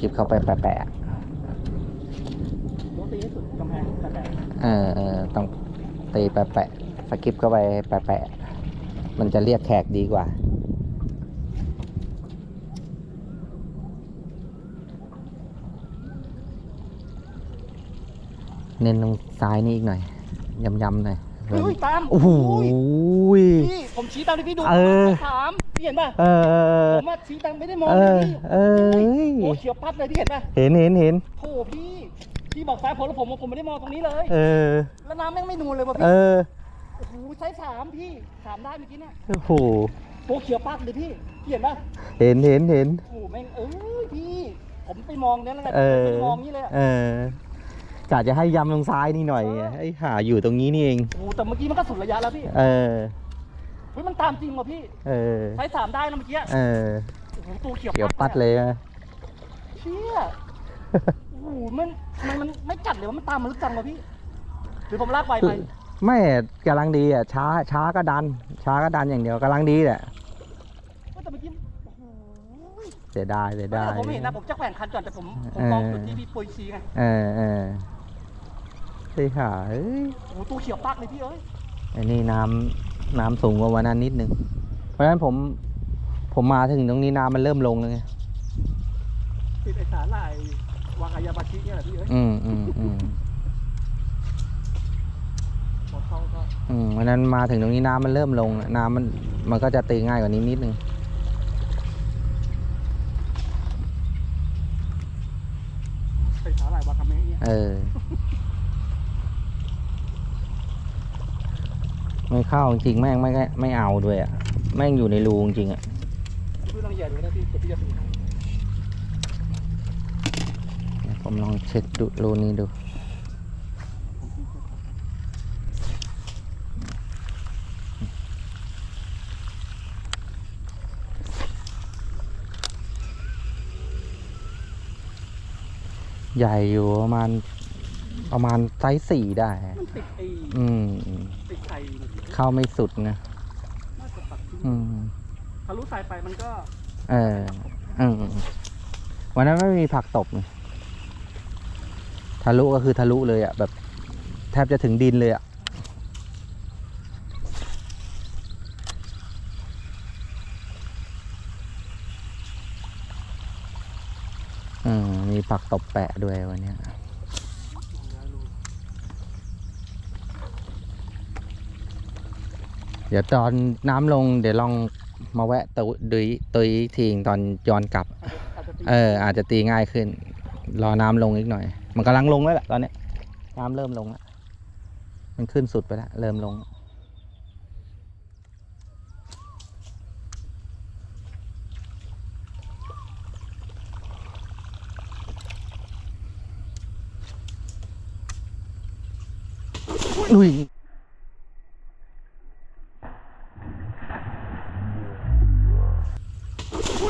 กิปเข้าไปแปะโรตีให้สุดกำแพงแปะๆเออเออต้องตีแปะๆสกิปเข้าไปแปะๆมันจะเรียกแขกดีกว่า เน้นตรงซ้ายนี่อีกหน่อยยำๆหน่อย เฮ้ยตามโอ้โหพี่ผมชี้ตามที่พี่ดูเออสามพี่เห็นป่ะเออผมว่าชี้ตามไม่ได้มองเอเลยอพี่เออโอ้เขียวปั๊ดเลยพี่เห็นป่ะเห็นเห็นเห็นโอ้พี่พี่บอกซ้ายผมแล้วผมผมไม่ได้มองตรงนี้เลย เออ แล้วน้ำแม่งไม่นูนเลยว่ะเอพี่อโอ้โหใช้สามพี่สามได้เมื่อกี้เนี่ยโอ้โหโอ้เขียวปั๊ดเลยพี่พี่เห็นป่ะเห็นเห็นเห็นโอ้โหแม่งเอ้ยพี่ผมไปมองเนี่ยแล้วไงเออไปมองนี่เลยอะเออ กะจะให้ยำตรงซ้ายนี่หน่อยไงไอ้หาอยู่ตรงนี้นี่เองโอ้โหแต่เมื่อกี้มันก็สุดระยะแล้วพี่เออเฮ้ยมันตามจริงว่ะพี่เออใช้สามได้นะเมื่อกี้เออโอ้โหตัวเขียวเขียวปัปัดดเลยอะเชี่ยโอ้โหมันมันมันไม่กัดเลยว่ามันตามมันลึกจังวะพี่หรือผมลากไวไปไม่กำลังดีอะช้าช้าก็ดัน ช้าก็ดันอย่างเดียวกำลังดีแหละว่าแต่เมื่อกี้โอ้โหเสียดายเสียแต่ดายผมไม่เห็นนะผมจะแขวนคันก่อนแต่ผมผมเออมองจุดที่พี่ปุยชี้ไงเออเออ ไอ้ห่าเอ้ยโอ้โหตัวเขียวปักเลยพี่เอ้ยไอ้นี่น้ำน้ำสูงกว่าวันนั้นนิดนึง เพราะฉะนั้นผมผมมาถึงตรงนี้น้ำมันเริ่มลงแล้วไง ติดไอ้สาหร่ายวากายาบาชิเนี่ยแหละพี่เอ้ยอืมอืมอืมพอเข้าก็อืมวันนั้นมาถึงตรงนี้น้ำมันเริ่มลงแล้วน้ำมันมันก็จะตีง่ายกว่านี้นิดนึง ไอ้สาหร่ายวากาเมะเนี่ยเออ ไม่เข้าจริงๆแม่งไม่ไม่เอาด้วยอะ แม่งอยู่ในรูจริงๆอะพี่ต้องหยียดดูนะพี่เดี๋ยวพี่จะถึงผมลองเช็คดูรูนี้ดูใหญ่อยู่ประมาณ ประมาณไซส์สี่ได้ มันติดไอ้อืมอืมติดไข่เนี่ยพี่เข้าไม่สุดนะ น่าจะตัดทิ้งอืม ทะลุสายไปมันก็เอออืมวันนั้นไม่มีผักตบไงทะลุก็คือทะลุเลยอะ แบบ แทบจะถึงดินเลยอะ อืมมีผักตบแปะด้วยวันเนี้ย เดี๋ยวตอนน้ำลงเดี๋ยวลองมาแวะตุยดุยตุยอีกทีตอนย้อนกลับอาจจะตีเออ อาจจะตีง่ายขึ้น รอน้ำลงอีกหน่อย มันกำลังลงแล้วแหละตอนเนี้ยน้ำเริ่มลงแล้วมันขึ้นสุดไปแล้วเริ่มลงแล้วอุ้ย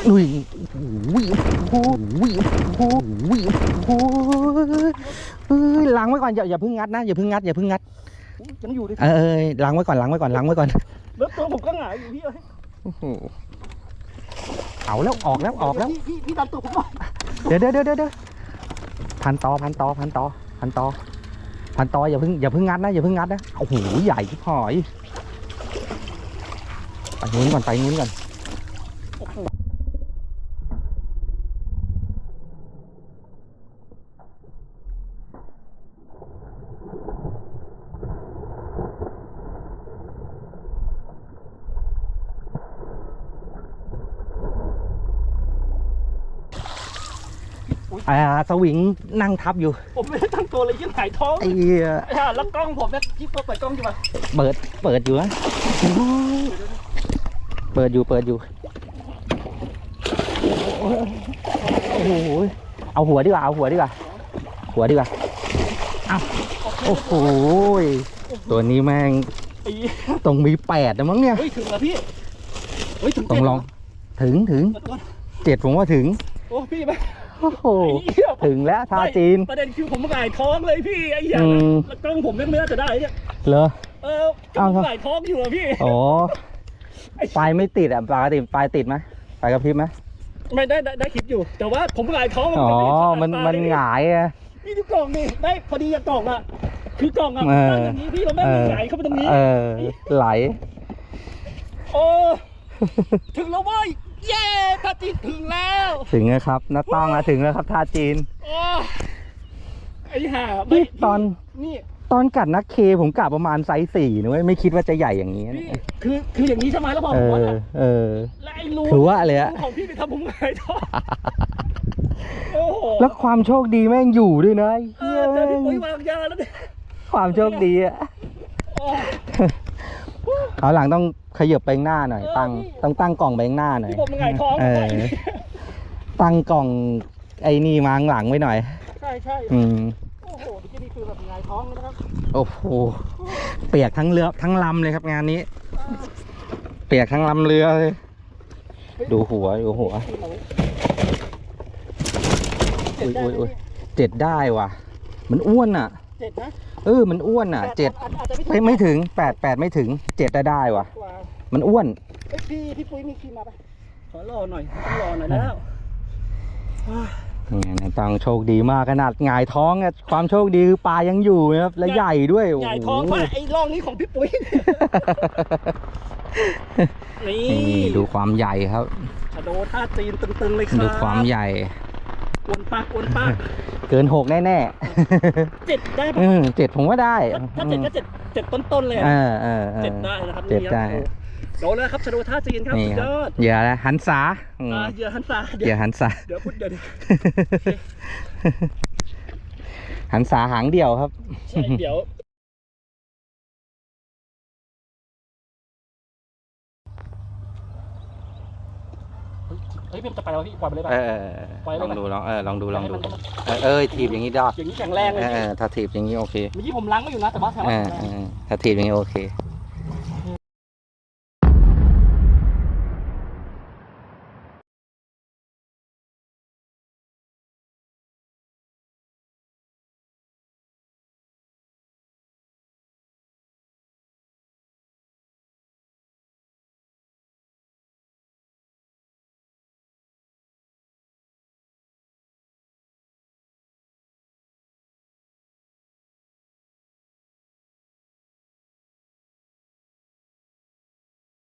อุ้ยอุ้ยโอ้โหอุ้ยโอ้โหอุ้ยโอ้ยล้างไว้ก่อนอย่าอย่าเพิ่งงัดนะอย่าเพิ่งงัดอย่าเพิ่งงัดยังอยู่ดิเออล้างไว้ก่อนล้างไว้ก่อนล้างไว้ก่อนแล้วตัวผมก็หงายอยู่พี่เอ้ยโอ้โหเอาแล้วออกแล้วออกแล้วพี่พี่ดันตัวผมหน่อยเดี๋ยวเดี๋ยวเดี๋ยวเดี๋ยวพันตอพันตอพันตอพันตอพันตออย่าเพิ่งอย่าเพิ่งงัดนะอย่าเพิ่งงัดนะโอ้โหใหญ่ที่หอยไปนู้นก่อนไปนู้นก่อน อ่าสวิงนั่งทับอยู่ ผมไม่ได้ตั้งตัวเลยยังหงายท้องไอ้เหี้ยไอ้ห่าแล้วกล้องผมเนี่ยที่เปิดกล้องอยู่ป่ะเปิดเปิดอยู่นะโอ้โหเปิดอยู่เปิดอยู่โอ้โหเอาหัวดีกว่าเอาหัวดีกว่าหัวดีกว่าเอาโอ้โหตัวนี้แม่งไอ้ตรงมีแปดนะมั้งเนี่ยเฮ้ยถึงแล้วพี่เฮ้ยถึงต้องลอง ถึงถึงเจ็ดแล้วเจ็ดผมว่าถึงโอ้พี่ไป โอ้โหไอ้เหี้ยถึงแล้วทาจีน ประเด็นคือผมหงายท้องเลยพี่ไอ้เหี้ยอืม แล้วกล้องผมไม่น่าจะได้เนี่ยเหรอ เออกล้องหงายท้องอยู่อะพี่ อ๋อไอ้ไฟไม่ติดอะปกติไฟติดไหมไฟกระพริบไหมไม่ได้ได้ได้คลิปอยู่ แต่ว่าผมหงายท้องอ๋อไมันมันหงายอะนี่ดูกล่องนี่ได้พอดีกับกล่องอะคือกล่องอะเออ ตั้งอย่างนี้พี่เราไม่เอมีอหงายเข้าไปตรงนี้ เออไหล โอ้ ถึงแล้วเว้ย เย้พระจิตถึงแล้วถึงแล้วครับน้าต้องนะถึงแล้วครับท่าจีนโอ้ไอ้ห่านี่ไม่ตอนนี่ตอนกัดนักเคผมกะประมาณไซส์สี่นะเว้ยไม่คิดว่าจะใหญ่อย่างนี้พี่นะคือคืออย่างนี้ใช่ไหมแล้วพอเอผมว่าอน่ะเออ และไอ้รูถือว่าเลยอะของพี่ไปทำผมหงายท้องโอ้โหแล้วความโชคดีแม่งอยู่ด้วยนะเอเฮีอยเจอพี่แม่ปุ้ยงวางยาแล้วเนี่ยความโชคดีอะ โอ้ เอาหลังต้อง ขยับไปข้างหน้าหน่อย ตั้งต้องตั้งกล่องไปข้างหน้าหน่อยที่ผมหงายท้องเออตั้งกล่องไอ้นี่มาข้างหลังไว้หน่อย ใช่ใช่อืมโอ้โหเมื่อกี้นี่คือแบบหงายท้องเลยนะครับโอ้โหเปียกทั้งเรือทั้งลำเลยครับงานนี้ เปียกทั้งลำเรือเลย ดูหัวดูหัวอุ้ยอุ้ยอุ้ยเจ็ดได้ว่ะ มันอ้วนอะเจ็ดนะเออมันอ้วนอะเจ็ดอาจอาจจะไม่ไม่ถึงแปดแปดไม่ถึงเจ็ดได้ได้ว่ะกว่า มันอ้วน เอ้ยพี่พี่ปุ้ยมีครีมมาปะขอรอหน่อยต้องรอหน่อยแล้วนี่นะต้องโชคดีมากขนาดหงายท้องอะความโชคดีคือปลายังอยู่นะครับ และใหญ่ด้วยโอ้ใหญ่โหท้องเพราะไอ้ร่องนี้ของพี่ปุ้ย นี่นี่ดูความใหญ่ครับ ชะโดท่าจีนตึงๆเลยครับดูความใหญ่กวนปากกวนปากเกินหกแน่เจ็ดได้ๆปะอืมเจ็ดผมว่าได้ถ้าถ้าเจ็ดก็เจ็ดเจ็ดต้นๆเลยเออะอเออออ เจ็ดได้นะครับเจ็ดได้ นี่ครับ โดนแล้วครับชะโดท่าจีนครับนี่สุดครัยบอดเหยื่ออะไรหันษาอืมอ่าเหยื่อหันซาเหเดี๋ยยื่อวหันษาเดี๋ยวพูดเดี๋ยวดิหันษาหางเดี่ยวครับ ใช่เดี๋ยวเฮ้ยเฮ้ยพี่มันจะไปแล้วพี่ปล่อยไปเลยป่ะ เออปล่อยไว้ลองก่อนดูลองเออลองดูลองดูให้มัน เออเออถีบอย่างนี้ได้อย่างนี้แข็งแรงเลยเออพี่เออถ้าถีบอย่างนี้โอเคเมื่อกี้ผมล้างไม่อยู่นะแต่ว่าแถวเอว่าอแข็งแรงเออถ้าถีบอย่างนี้โอเค